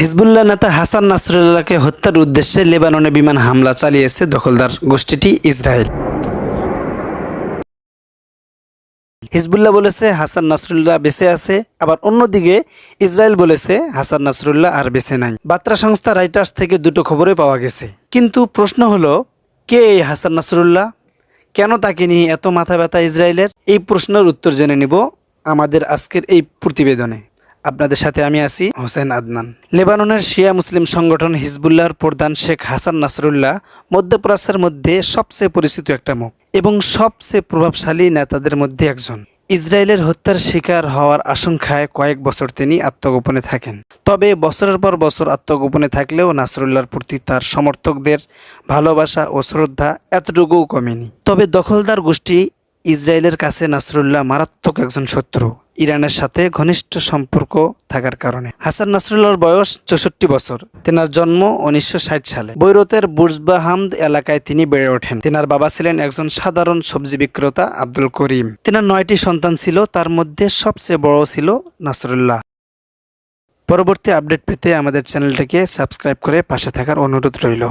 Hezbollah নেতা হাসান নাসরুল্লাহকে হত্যার উদ্দেশ্যে লেবাননে বিমান হামলা চালিয়েছে দখলদার গোষ্ঠীটি ইসরায়েল। হিজবুল্লাহ বলেছে, হাসান নাসরুল্লাহ বেঁচে আছে, আবার অন্যদিকে ইসরায়েল বলেছে, হাসান নাসরুল্লাহ আর বেঁচে নাই। বার্তা সংস্থা রাইটার্স থেকে দুটো খবরে পাওয়া গেছে। কিন্তু প্রশ্ন হলো, কে এই হাসান নাসরুল্লাহ? কেন তাকে নিয়ে এত মাথা ব্যথা ইসরায়েলের? এই প্রশ্নের উত্তর জেনে নিব আমাদের আজকের এই প্রতিবেদনে। আপনাদের সাথে আমি আছি হোসেন আদনান। লেবাননের শিয়া মুসলিম সংগঠন হিজবুল্লাহর প্রধান শেখ হাসান নাসরুল্লাহ মধ্যপ্রাচ্যের মধ্যে সবচেয়ে পরিচিত একটা মুখ এবং সবচেয়ে প্রভাবশালী নেতাদের মধ্যে একজন। ইসরায়েলের হত্যার শিকার হওয়ার আশঙ্কায় কয়েক বছর তিনি আত্মগোপনে থাকেন। তবে বছরের পর বছর আত্মগোপনে থাকলেও নাসরুল্লাহর প্রতি তার সমর্থকদের ভালোবাসা ও শ্রদ্ধা এতটুকুও কমেনি। তবে দখলদার গোষ্ঠী ইসরায়েলের কাছে নাসরুল্লাহ মারাত্মক একজন শত্রু, ইরানের সাথে ঘনিষ্ঠ সম্পর্ক থাকার কারণে। হাসান নাসরুল্লাহর বয়স চৌষট্টি বছর। তেনার জন্ম উনিশশো ষাট সালে। বৈরতের বুর্জবাহামদ এলাকায় তিনি বেড়ে ওঠেন। তেনার বাবা ছিলেন একজন সাধারণ সবজি বিক্রেতা আব্দুল করিম। তেনার নয়টি সন্তান ছিল, তার মধ্যে সবচেয়ে বড় ছিল নাসরুল্লাহ। পরবর্তী আপডেট পেতে আমাদের চ্যানেলটিকে সাবস্ক্রাইব করে পাশে থাকার অনুরোধ রইল।